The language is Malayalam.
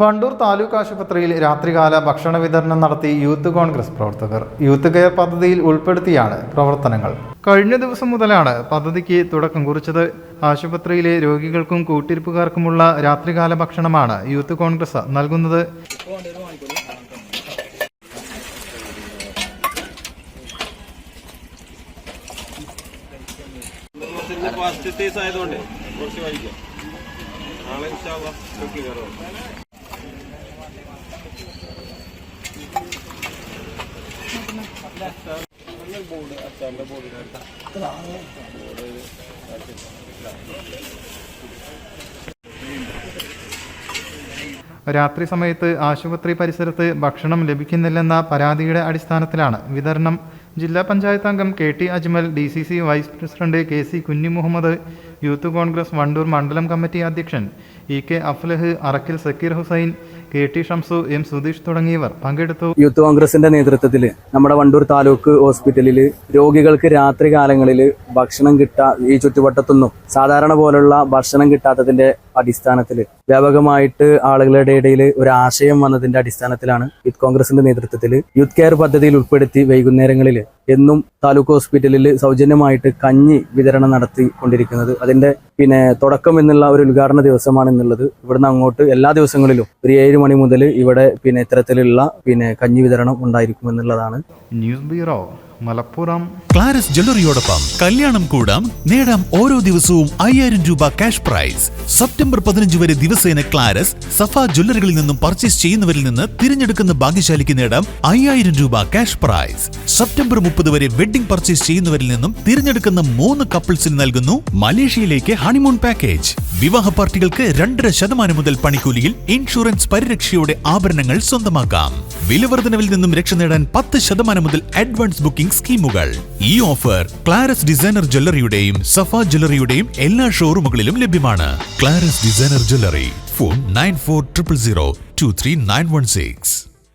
വണ്ടൂർ താലൂക്ക് ആശുപത്രിയിൽ രാത്രികാല ഭക്ഷണ വിതരണം നടത്തി യൂത്ത് കോൺഗ്രസ് പ്രവർത്തകർ. യൂത്ത് കെയർ പദ്ധതിയിൽ ഉൾപ്പെടുത്തിയാണ് പ്രവർത്തനങ്ങൾ. കഴിഞ്ഞ ദിവസം മുതലാണ് പദ്ധതിക്ക് തുടക്കം കുറിച്ചത്. ആശുപത്രിയിലെ രോഗികൾക്കും കൂട്ടിരിപ്പുകാർക്കുമുള്ള രാത്രികാല ഭക്ഷണമാണ് യൂത്ത് കോൺഗ്രസ് നൽകുന്നത്. ആയതുകൊണ്ട് കുറച്ച് നാളെ രാത്രി സമയത്ത് ആശുപത്രി പരിസരത്ത് ഭക്ഷണം ലഭിക്കുന്നില്ലെന്ന പരാതിയുടെ അടിസ്ഥാനത്തിലാണ് വിതരണം. ജില്ലാ പഞ്ചായത്ത് അംഗം K T Ajmal D C C vice president K C Kunhi Muhammad youth Congress Wandoor മണ്ഡലം കമ്മിറ്റി അധ്യക്ഷൻ E K Aflah Arakkil Sakkeer Hussain K T Shamsu M Sudheesh തുടങ്ങിയവർ പങ്കെടുത്തു. യൂത്ത് കോൺഗ്രസിന്റെ നേതൃത്വത്തിൽ നമ്മുടെ വണ്ടൂർ താലൂക്ക് ഹോസ്പിറ്റലിൽ രോഗികൾക്ക് രാത്രി കാലങ്ങളിൽ ഭക്ഷണം കിട്ടാ ഈ ചുറ്റുവട്ടത്തൊന്നും സാധാരണ പോലുള്ള ഭക്ഷണം കിട്ടാത്തതിന്റെ അടിസ്ഥാനത്തിൽ വ്യാപകമായിട്ട് ആളുകളുടെ ഇടയിൽ ഒരു ആശയം വന്നതിന്റെ അടിസ്ഥാനത്തിലാണ് യൂത്ത് കോൺഗ്രസിന്റെ നേതൃത്വത്തിൽ യൂത്ത് കെയർ പദ്ധതിയിൽ ഉൾപ്പെടുത്തി വൈകുന്നേരങ്ങളിൽ എന്നും താലൂക്ക് ഹോസ്പിറ്റലിൽ സൗജന്യമായിട്ട് കഞ്ഞി വിതരണം നടത്തി കൊണ്ടിരിക്കുന്നത്. അതിന്റെ പിന്നെ തുടക്കം എന്നുള്ള ഒരു ഉദ്ഘാടന ദിവസമാണ് എന്നുള്ളത്. ഇവിടുന്ന് അങ്ങോട്ട് എല്ലാ ദിവസങ്ങളിലും ഒരു ഏഴ് മണി മുതൽ ഇവിടെ പിന്നെ ഇത്തരത്തിലുള്ള പിന്നെ കഞ്ഞി വിതരണം ഉണ്ടായിരിക്കും എന്നുള്ളതാണ് ന്യൂസ് ബ്യൂറോ. മലപ്പുറം. ക്ലാരസ് ജ്വല്ലറിയോടൊപ്പം കല്യാണം കൂടാം. നേടാം ഓരോ ദിവസവും അയ്യായിരം രൂപ ക്യാഷ് പ്രൈസ് സെപ്റ്റംബർ പതിനഞ്ച് വരെ ദിവസേന ക്ലാരസ് സഫ ജ്വല്ലറികളിൽ നിന്നും പർച്ചേസ് ചെയ്യുന്നവരിൽ നിന്ന് തിരഞ്ഞെടുക്കുന്ന ഭാഗ്യശാലിക്ക് നേടാം അയ്യായിരം രൂപ ക്യാഷ് പ്രൈസ് സെപ്റ്റംബർ മുപ്പത് വരെ വെഡിംഗ് പർച്ചേസ് ചെയ്യുന്നവരിൽ നിന്നും തിരഞ്ഞെടുക്കുന്ന മൂന്ന് കപ്പിൾസിന് നൽകുന്നു മലേഷ്യയിലേക്ക് ഹണിമൂൺ പാക്കേജ് വിവാഹ പാർട്ടികൾക്ക് രണ്ടര ശതമാനം മുതൽ പണിക്കൂലിയിൽ ഇൻഷുറൻസ് പരിരക്ഷയോടെ ആഭരണങ്ങൾ സ്വന്തമാക്കാം. വിലവർദ്ധനവിൽ നിന്നും രക്ഷ നേടാൻ പത്ത് ശതമാനം മുതൽ അഡ്വാൻസ് ബുക്കിംഗ് സ്കീമുകൾ. ഈ ഓഫർ ക്ലാരസ് ഡിസൈനർ ജ്വല്ലറിയുടെയും സഫ ജ്വല്ലറിയുടെയും എല്ലാ ഷോറൂമുകളിലും ലഭ്യമാണ്. Claras designer jewellery phone nine four triple zero two three nine one six.